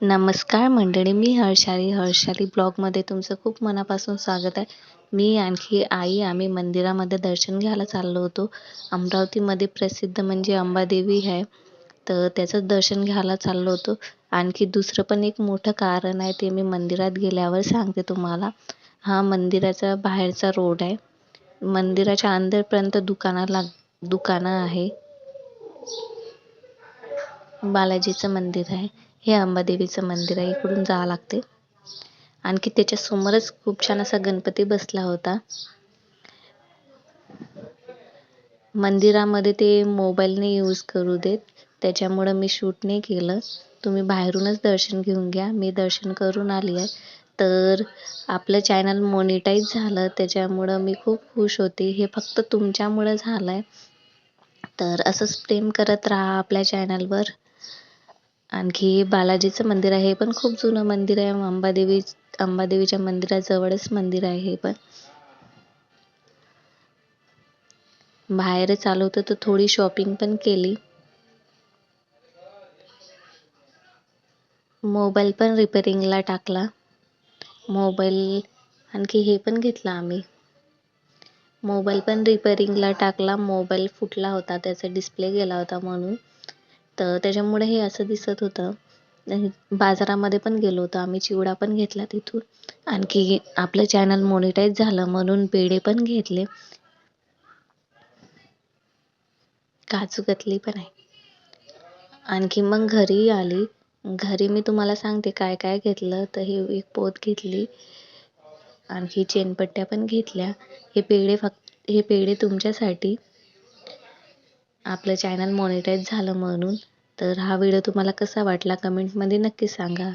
नमस्कार मंडळी मी हर्षाली. हर्षाली ब्लॉगमध्ये तुमचं खूप मनापासून स्वागत आहे. मी आणखी आई आम्ही मंदिरामध्ये दर्शन घ्यायला चाललो होतो. अमरावतीमध्ये प्रसिद्ध म्हणजे अंबादेवी आहे. तर त्याचंच दर्शन घ्यायला चाललो होतो. आणखी दुसरं पण एक मोठं कारण आहे ते मी मंदिरात गेल्यावर सांगते तुम्हाला. हा मंदिराचा बाहेरचा रोड आहे. मंदिराच्या अंदरपर्यंत दुकानाला लाग दुकानं आहे. बालाजीचं मंदिर आहे. हे अंबादेवीचं मंदिर आहे इकडून जावं लागते. आणखी त्याच्यासमोरच खूप छान असा गणपती बसला होता. मंदिरामध्ये ते मोबाईलने यूज करू देत त्याच्यामुळं मी शूट नाही केलं. तुम्ही बाहेरूनच दर्शन घेऊन घ्या मी दर्शन करून आली आहे. तर आपलं चॅनल मोनिटाईज झालं त्याच्यामुळं मी खूप खुश होते. हे फक्त तुमच्यामुळं झालं आहे तर असंच प्रेम करत राहा आपल्या चॅनलवर आणखी बालाजीचं मंदिर आहे हे पण खूप जुनं मंदिर आहे. अंबादेवी अंबादेवीच्या मंदिराजवळच मंदिर आहे हे पण. बाहेर आलो होतो तर थोडी शॉपिंग पण केली. मोबाईल पण रिपेरिंगला टाकला. मोबाईल आणखी हे पण घेतलं आम्ही. मोबाईल पण रिपेरिंगला टाकला. मोबाईल फुटला होता त्याचा डिस्प्ले गेला होता म्हणून. तर त्याच्यामुळे हे असं दिसत होतं. बाजारामध्ये पण गेलो होतो. आम्ही चिवडा पण घेतला तिथून. आणखी आपलं चॅनल मोनिटाईज झालं म्हणून पेढे पण घेतले. काजू कतली पण आहे. आणखी मग घरी आली. घरी मी तुम्हाला सांगते काय काय घेतलं. तर हे एक पोत घेतली. आणखी चेनपट्ट्या पण घेतल्या. हे पेढे फक्त हे पेढे तुमच्यासाठी. आपलं चॅनल मॉनिटाईज झालं म्हणून तर हा व्हिडिओ तुम्हाला कसा वाटला कमेंटमध्ये नक्की सांगा.